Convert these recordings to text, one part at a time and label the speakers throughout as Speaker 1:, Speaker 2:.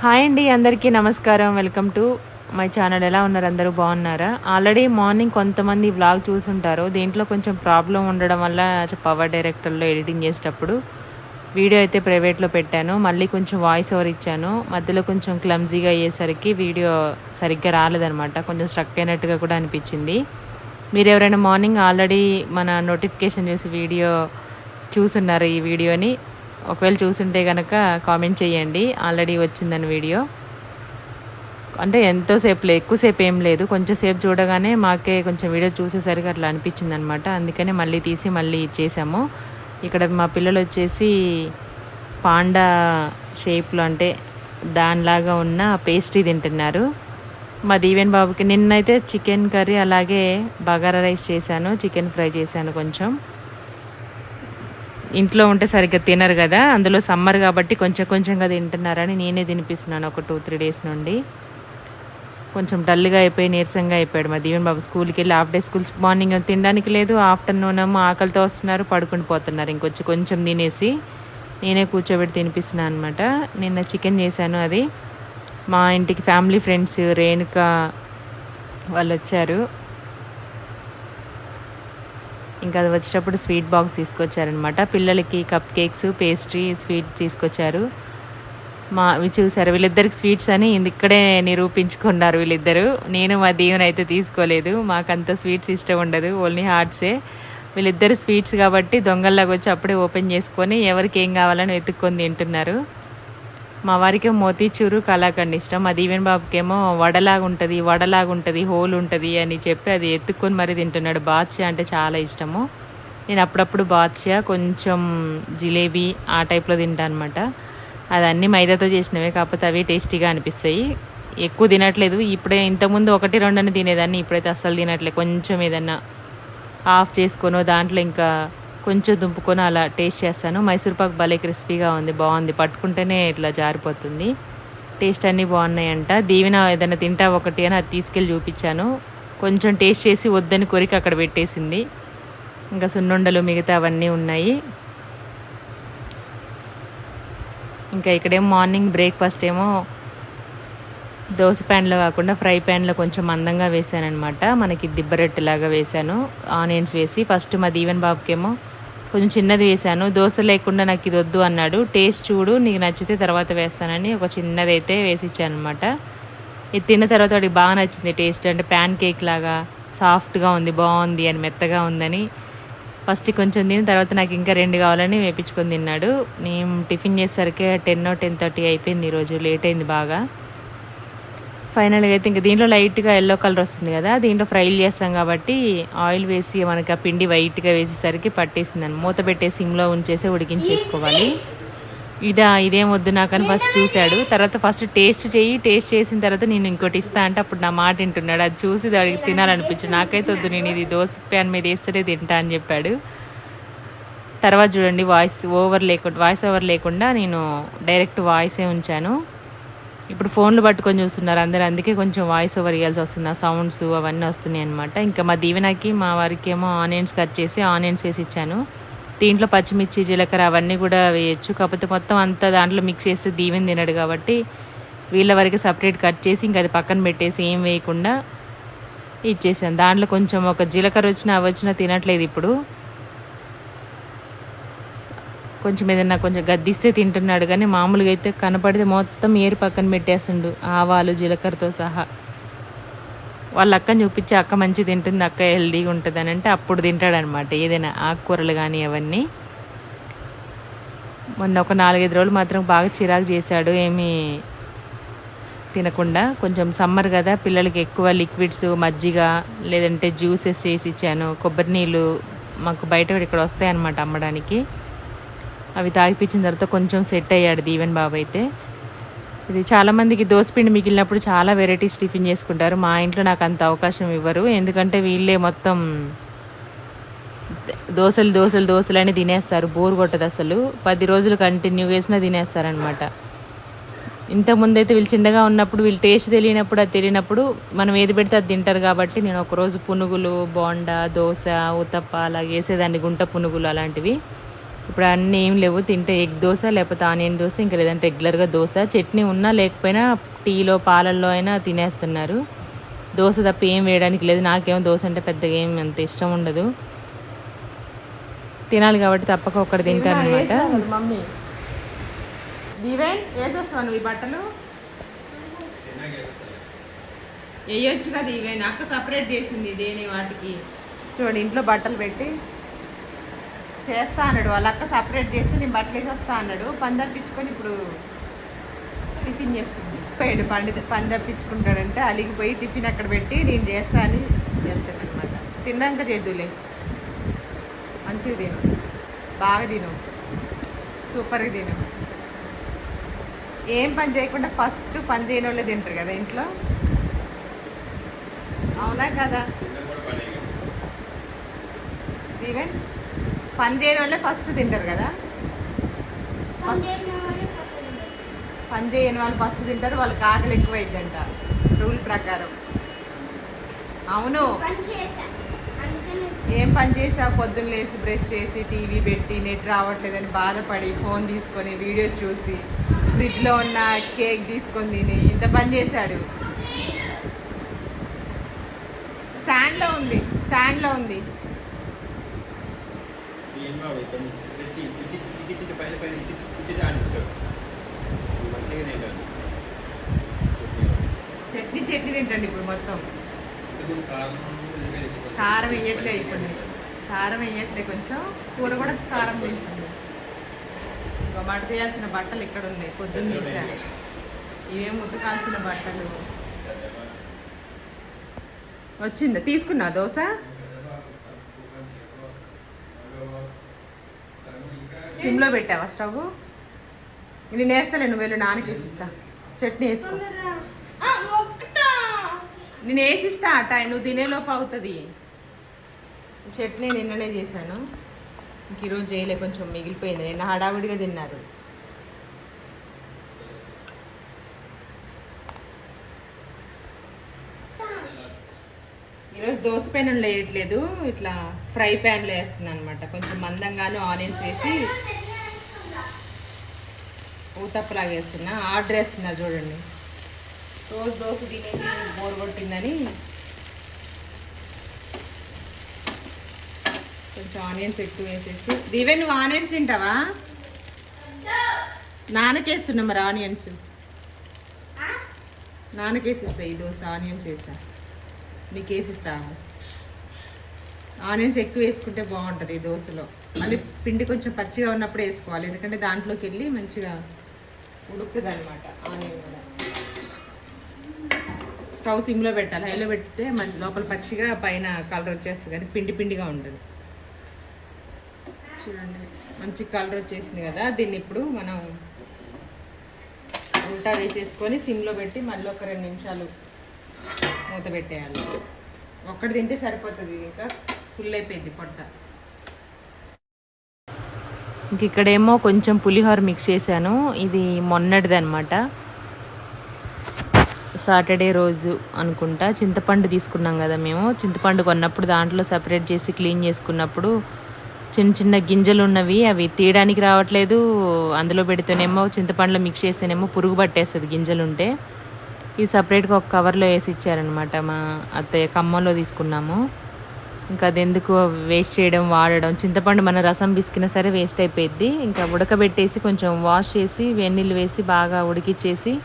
Speaker 1: Hi అండి అందరికీ నమస్కారం. Welcome to my channel. ఎలా ఉన్నారు? అందరూ బాగున్నారా? ఆల్రెడీ మార్నింగ్ కొంతమంది వ్లాగ్ చూసుంటారు. దీంట్లో కొంచెం ప్రాబ్లం ఉండడం వల్ల పవర్ డైరెక్టర్లో ఎడిటింగ్ చేసేటప్పుడు వీడియో అయితే ప్రైవేట్లో పెట్టాను. మళ్ళీ కొంచెం వాయిస్ ఓవర్ ఇచ్చాను. మధ్యలో కొంచెం క్లమ్జీగా అయ్యేసరికి వీడియో సరిగ్గా రాలేదనమాట కొంచెం స్ట్రక్ అయినట్టుగా కూడా అనిపించింది. మీరు ఎవరైనా మార్నింగ్ ఆల్రెడీ మన నోటిఫికేషన్ చూసి వీడియో చూసున్నారు ఈ వీడియోని ఒకవేళ చూసుంటే కనుక కామెంట్ చేయండి. ఆల్రెడీ వచ్చిందని వీడియో. అంటే ఎంతోసేపు లేదు ఎక్కువసేపు ఏం లేదు. కొంచెం సేపు చూడగానే మాకే కొంచెం వీడియో చూసేసరికి అట్లా అనిపించింది అనమాట అందుకనే మళ్ళీ తీసి మళ్ళీ ఇచ్చేసాము ఇక్కడ మా పిల్లలు వచ్చేసి పాండా షేప్లో అంటే దానిలాగా ఉన్న పేస్ట్రీ తింటున్నారు. మా దీవెన్ బాబుకి నిన్నైతే చికెన్ కర్రీ అలాగే బగారా రైస్ చేశాను. చికెన్ ఫ్రై చేశాను కొంచెం. ఇంట్లో ఉంటే సరిగ్గా తినరు కదా అందులో సమ్మర్ కాబట్టి కొంచెం కొంచెంగా తింటున్నారని నేనే తినిపిస్తున్నాను ఒక టూ త్రీ డేస్ నుండి. కొంచెం డల్గా అయిపోయి నీరసంగా అయిపోయాడు మా దీవెన్ బాబు. స్కూల్కి వెళ్ళి హాఫ్ డే స్కూల్స్ మార్నింగ్ తినడానికి లేదు ఆఫ్టర్నూన్ ఏమో ఆకలితో వస్తున్నారు పడుకుని పోతున్నారు. ఇంకొచ్చి కొంచెం తినేసి నేనే కూర్చోబెట్టి తినిపిస్తున్నాను అనమాట నిన్న చికెన్ చేశాను అది. మా ఇంటికి ఫ్యామిలీ ఫ్రెండ్స్ రేణుక వాళ్ళు వచ్చారు. ఇంకా అది వచ్చేటప్పుడు స్వీట్ బాక్స్ తీసుకొచ్చారనమాట పిల్లలకి కప్ కేక్స్ పేస్ట్రీ స్వీట్ తీసుకొచ్చారు. మా ఇవి చూసారు? వీళ్ళిద్దరికి స్వీట్స్ అని ఇక్కడే నిరూపించుకున్నారు వీళ్ళిద్దరు. నేను మా దీవెన అయితే తీసుకోలేదు. మాకంత స్వీట్స్ ఇష్టం ఉండదు. ఓన్లీ హార్ట్సే. వీళ్ళిద్దరు స్వీట్స్ కాబట్టి దొంగల్లాగా వచ్చి అప్పుడే ఓపెన్ చేసుకొని ఎవరికి ఏం కావాలని వెతుక్కొని తింటున్నారు. మా వారికి మోతీచూరు కలాకండ్ ఇష్టం. అది ఈవెన్ బాబుకేమో వడలాగా ఉంటుంది వడలాగా ఉంటుంది హోల్ ఉంటుంది అని చెప్పి అది ఎత్తుక్కొని మరీ తింటున్నాడు. బాద్షా అంటే చాలా ఇష్టము. నేను అప్పుడప్పుడు బాద్షా కొంచెం జిలేబీ ఆ టైప్లో తింటాను అనమాట అది అన్నీ మైదాతో చేసినవే కాకపోతే అవి టేస్టీగా అనిపిస్తాయి. ఎక్కువ తినట్లేదు. ఇప్పుడే ఇంతకుముందు ఒకటి రెండు అని తినేదాన్ని. ఇప్పుడైతే అస్సలు తినట్లేదు కొంచెం ఏదన్నా ఆఫ్ చేసుకొనో దాంట్లో ఇంకా కొంచెం దుంపుకొని అలా టేస్ట్ చేస్తాను. మైసూర్ పాక్ భలే క్రిస్పీగా ఉంది బాగుంది. పట్టుకుంటేనే ఇట్లా జారిపోతుంది. టేస్ట్ అన్నీ బాగున్నాయంట. దీవెన ఏదైనా తింటా ఒకటి అని అది తీసుకెళ్ళి చూపించాను. కొంచెం టేస్ట్ చేసి వద్దని కొరికి అక్కడ పెట్టేసింది. ఇంకా సున్నుండలు మిగతా అవన్నీ ఉన్నాయి. ఇంకా ఇక్కడేమో మార్నింగ్ బ్రేక్ఫాస్ట్ ఏమో దోశ ప్యాన్లో కాకుండా ఫ్రై ప్యాన్లో కొంచెం మందంగా వేసానమాట మనకి దిబ్బరొట్టెలాగా వేసాను ఆనియన్స్ వేసి ఫస్ట్ మా దీవెన్ బాబుకేమో కొంచెం చిన్నది వేసాను దోశ లేకుండా నాకు ఇది వద్దు అన్నాడు. టేస్ట్ చూడు నీకు నచ్చితే తర్వాత వేస్తానని ఒక చిన్నది అయితే వేసి ఇచ్చాను అనమాట ఇది తిన్న తర్వాత వాడికి బాగా నచ్చింది టేస్ట్. అంటే ప్యాన్ కేక్ లాగా సాఫ్ట్గా ఉంది బాగుంది అని మెత్తగా ఉందని. ఫస్ట్ కొంచెం తిని తర్వాత నాకు ఇంకా రెండు కావాలని వేపించుకొని తిన్నాడు. నేను టిఫిన్ చేసేసరికి టెన్ టెన్ థర్టీ అయిపోయింది ఈరోజు లేట్ అయింది బాగా. ఫైనల్గా అయితే ఇంకా దీంట్లో లైట్గా ఎల్లో కలర్ వస్తుంది కదా దీంట్లో ఫ్రైలు చేస్తాం కాబట్టి ఆయిల్ వేసి మనకి ఆ పిండి వైట్గా వేసేసరికి పట్టేసిందని మూత పెట్టే సిమ్లో ఉంచేసి ఉడికించేసుకోవాలి. ఇదా ఇదేం వద్దు నాకని ఫస్ట్ చూశాడు. తర్వాత ఫస్ట్ టేస్ట్ చేయి టేస్ట్ చేసిన తర్వాత నేను ఇంకోటి ఇస్తా అంటే అప్పుడు నా మాట వింటున్నాడు. అది చూసి దానికి తినాలనిపించు నాకైతే వద్దు నేను ఇది దోశ ప్యాన్ మీద వేస్తేనే తింటా అని చెప్పాడు. తర్వాత చూడండి వాయిస్ ఓవర్ లేకుండా వాయిస్ ఓవర్ లేకుండా నేను డైరెక్ట్ వాయిసే ఉంచాను. ఇప్పుడు ఫోన్లు పట్టుకొని చూస్తున్నారు అందరు అందుకే కొంచెం వాయిస్ ఓవర్ ఇవ్వాల్సి వస్తుంది. ఆ సౌండ్స్ అవన్నీ వస్తున్నాయి అనమాట ఇంకా మా దీవెనకి మా వారికి ఏమో ఆనియన్స్ కట్ చేసి ఆనియన్స్ వేసి ఇచ్చాను. దీంట్లో పచ్చిమిర్చి జీలకర్ర అవన్నీ కూడా వేయచ్చు. కాకపోతే మొత్తం అంతా దాంట్లో మిక్స్ చేస్తే దీవెన తినడు కాబట్టి వీళ్ళ వరకు సపరేట్ కట్ చేసి ఇంకా అది పక్కన పెట్టేసి ఏం వేయకుండా ఇచ్చేసాను. దాంట్లో కొంచెం ఒక జీలకర్ర వచ్చినా అవి వచ్చినా తినట్లేదు ఇప్పుడు. కొంచెం ఏదన్నా కొంచెం గద్దిస్తే తింటున్నాడు కానీ మామూలుగా అయితే కనపడితే మొత్తం ఏరు పక్కన పెట్టేస్తుండు ఆవాలు జీలకర్రతో సహా. వాళ్ళ అక్కని చూపించి అక్క మంచి తింటుంది అక్క హెల్దీగా ఉంటుంది అని అంటే అప్పుడు తింటాడనమాట. ఏదైనా ఆకుకూరలు కానీ అవన్నీ. మొన్న ఒక నాలుగైదు రోజులు మాత్రం బాగా చిరాకు చేశాడు ఏమీ తినకుండా. కొంచెం సమ్మర్ కదా పిల్లలకి ఎక్కువ లిక్విడ్స్ మజ్జిగ లేదంటే జ్యూసెస్ చేసి ఇచ్చాను. కొబ్బరి నీళ్ళు మాకు బయట ఇక్కడ వస్తాయన్నమాట అమ్మడానికి. అవి తాగిపించిన తర్వాత కొంచెం సెట్ అయ్యాడు దీవెన్ బాబు అయితే. ఇది చాలామందికి దోసపిండి మిగిలినప్పుడు చాలా వెరైటీస్ టిఫిన్ చేసుకుంటారు. మా ఇంట్లో నాకు అంత అవకాశం ఇవ్వరు. ఎందుకంటే వీళ్ళే మొత్తం దోశలు దోశలు దోశలు అని తినేస్తారు. బోర్ కొట్టదు అసలు. పది రోజులు కంటిన్యూ చేసినా తినేస్తారనమాట ఇంతకుముందు అయితే వీళ్ళు చిన్నగా ఉన్నప్పుడు వీళ్ళు టేస్ట్ తెలియనప్పుడు అది తెలియనప్పుడు మనం ఏది పెడితే అది తింటారు కాబట్టి నేను ఒకరోజు పునుగులు బోండా దోశ ఉతప్ప అలా వేసేదాన్ని గుంట పునుగులు అలాంటివి. ఇప్పుడు అన్నీ ఏం లేవు. తింటే ఎగ్ దోశ లేకపోతే ఆనియన్ దోశ ఇంకా లేదంటే రెగ్యులర్గా దోశ. చట్నీ ఉన్నా లేకపోయినా టీలో పాలల్లో అయినా తినేస్తున్నారు. దోశ తప్ప ఏం వేయడానికి లేదు. నాకేమో దోశ అంటే పెద్దగా ఏం అంత ఇష్టం ఉండదు. తినాలి కాబట్టి తప్పక ఒక్కటి తింటాను అనమాట
Speaker 2: బట్టలు? వేయొచ్చు కదా ఈవెన్ అక్క సపరేట్ చేసింది దేని వాటికి? చూడండి ఇంట్లో బట్టలు పెట్టి చేస్తా అన్నాడు. వాళ్ళ అక్క సపరేట్ చేస్తే నేను బట్టలు వేసేస్తా అన్నాడు. పని తప్పించుకొని ఇప్పుడు టిఫిన్ చేస్తుంది. పోయాడు పండి పని తప్పించుకుంటాడంటే అలిగిపోయి టిఫిన్ అక్కడ పెట్టి నేను చేస్తా అని వెళ్తాను అనమాట తిన్నాక చేద్దులే. మంచిగా తిను. బాగా తిను. సూపర్గా తిను. ఏం పని చేయకుండా ఫస్ట్ పని చేయని వాళ్ళే తింటారు కదా ఇంట్లో? అవునా కదా? ఈవెన్ పని చేయని వాళ్ళే ఫస్ట్ తింటారు కదా? పని చేయని వాళ్ళు ఫస్ట్ తింటారు వాళ్ళకి ఆకలి ఎక్కువ అయిందంట రూల్ ప్రకారం. అవును. ఏం పని చేసావు పొద్దున్న లేచి బ్రష్ చేసి టీవీ పెట్టి నెట్ రావట్లేదని బాధపడి ఫోన్ తీసుకొని వీడియోస్ చూసి ఫ్రిడ్జ్లో ఉన్న కేక్ తీసుకొని తిని ఇంత పని చేశాడు? స్టాండ్లో ఉంది. స్టాండ్లో ఉంది.
Speaker 3: పైన పైన ఇటు ఇటు ఆడిస్తాడు. మంచిగా తింటాను
Speaker 2: చట్నీ చట్నీ తింటండి ఇప్పుడు మొత్తం.
Speaker 3: కారం
Speaker 2: వేయట్లే ఇప్పుడు. కారం వేయట్లే కొంచెం. కూర కూడా కారం తింటుంది ఇంకా మడ తీయాల్సిన బట్టలు ఇక్కడ ఉన్నాయి. పొద్దున్న తీసాను ఇవేం ఉతకాల్సిన బట్టలు. వచ్చిందా? తీసుకున్నా దోశ? సిమ్లో పెట్టావా స్టవ్? నేను వేస్తలే నువ్వు వెళ్ళి నాన్నకేసి ఇస్తా చట్నీ వేసుకో. నేను వేసిస్తా అట నువ్వు తినేలోపు అవుతుంది. చట్నీ నిన్ననే చేశాను. ఇంక ఈరోజు చేయలే కొంచెం మిగిలిపోయింది. నిన్న హడావిడిగా తిన్నారు. ఈరోజు దోశ పెనం వేయట్లేదు. ఇట్లా ఫ్రై ప్యాన్లో వేస్తున్నాను అనమాట కొంచెం మందంగాను ఆనియన్స్ వేసి ఊతప్పలాగా వేస్తున్నా ఆర్డర్ వేస్తున్నా చూడండి. రోజు దోశ తినేసి బోర్ కొట్టిందని. కొంచెం ఆనియన్స్ ఎక్కువ వేసేసి. దివే నువ్వు ఆనియన్స్ తింటావా? నానకేస్తున్నా మరి ఆనియన్స్. నానకేసిస్తా ఈ దోశ ఆనియన్స్ వేసా. నీకు వేసిస్తా ఆనియన్స్ ఎక్కువ వేసుకుంటే బాగుంటుంది ఈ దోశలో. మళ్ళీ పిండి కొంచెం పచ్చిగా ఉన్నప్పుడు వేసుకోవాలి ఎందుకంటే దాంట్లోకి వెళ్ళి మంచిగా ఉడుకుతుంది అనమాట ఆనియన్ కూడా. స్టవ్ సిమ్లో పెట్టాలి. హైలో పెడితే మన లోపల పచ్చిగా పైన కలర్ వచ్చేస్తుంది కానీ పిండి పిండిగా ఉంటుంది. చూడండి మంచి కలర్ వచ్చేసింది కదా. దీన్ని ఇప్పుడు మనం ఉల్టా వేసేసుకొని సిమ్లో పెట్టి మళ్ళీ ఒక రెండు నిమిషాలు మూత పెట్టేయాలి. ఒక్కటి తింటే సరిపోతుంది ఇంకా. ఫుల్ అయిపోయింది పొట్ట.
Speaker 1: ఇంక ఇక్కడేమో కొంచెం పులిహోర మిక్స్ చేశాను. ఇది మొన్నటిది అనమాట సాటర్డే రోజు అనుకుంటా. చింతపండు తీసుకున్నాం కదా మేము. చింతపండు కొన్నప్పుడు దాంట్లో సపరేట్ చేసి క్లీన్ చేసుకున్నప్పుడు చిన్న చిన్న గింజలు ఉన్నవి అవి తీయడానికి రావట్లేదు. అందులో పెడితేనేమో చింతపండులో మిక్స్ చేస్తేనేమో పురుగు పట్టేస్తుంది గింజలు ఉంటే. ఇది సపరేట్గా ఒక కవర్లో వేసి ఇచ్చారనమాట మా అత్తయ్య. ఖమ్మంలో తీసుకున్నాము. ఇంకా అది ఎందుకు వేస్ట్ చేయడం వాడడం? చింతపండు మన రసం బిసికినా సరే వేస్ట్ అయిపోయింది ఇంకా ఉడకబెట్టేసి కొంచెం వాష్ చేసి వెన్నీళ్ళు వేసి బాగా ఉడికిచ్చేసి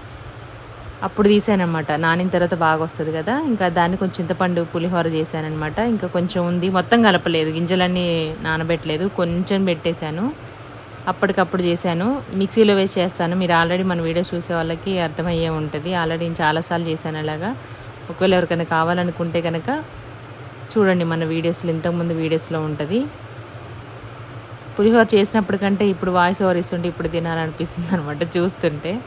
Speaker 1: అప్పుడు తీసానమాట నానిన తర్వాత బాగా వస్తుంది కదా. ఇంకా దాన్ని కొంచెం చింతపండు పులిహోర చేశానమాట ఇంకా కొంచెం ఉంది. మొత్తం కలపలేదు. గింజలన్నీ నానబెట్టలేదు. కొంచెం పెట్టేశాను. అప్పటికప్పుడు చేశాను. మిక్సీలో వేసి చేస్తాను. మీరు ఆల్రెడీ మన వీడియో చూసే వాళ్ళకి అర్థమయ్యే ఉంటుంది. ఆల్రెడీ నేను చాలాసార్లు చేశాను అలాగా. ఒకవేళ ఎవరికైనా కావాలనుకుంటే కనుక చూడండి మన వీడియోస్లో ఇంతకుముందు వీడియోస్లో ఉంటుంది. పులిహోర చేసినప్పటికంటే ఇప్పుడు వాయిస్ ఓవర్ ఇస్తుంటే ఇప్పుడు తినాలనిపిస్తుంది అనమాట చూస్తుంటే.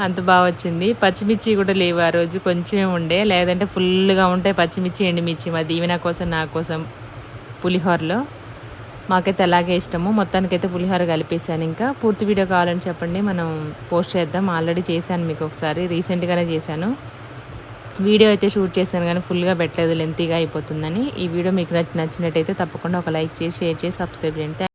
Speaker 1: అంత బాగా వచ్చింది. పచ్చిమిర్చి కూడా లేవు ఆ రోజు కొంచెమే ఉండే. లేదంటే ఫుల్గా ఉంటాయి పచ్చిమిర్చి ఎండుమిర్చి మా దీవెన కోసం నా కోసం పులిహోరలో. మాకైతే అలాగే ఇష్టము. మొత్తానికైతే పులిహోర కలిపేసాను ఇంకా. పూర్తి వీడియో కావాలని చెప్పండి మనం పోస్ట్ చేద్దాం. ఆల్రెడీ చేశాను మీకు ఒకసారి. రీసెంట్గానే చేశాను. వీడియో అయితే షూట్ చేశాను కానీ ఫుల్గా పెట్టలేదు లెంతీగా అయిపోతుందని. ఈ వీడియో మీకు నచ్చి- నచ్చినట్టయితే తప్పకుండా ఒక లైక్ చేసి షేర్ చేసి సబ్స్క్రైబ్ చేయండి.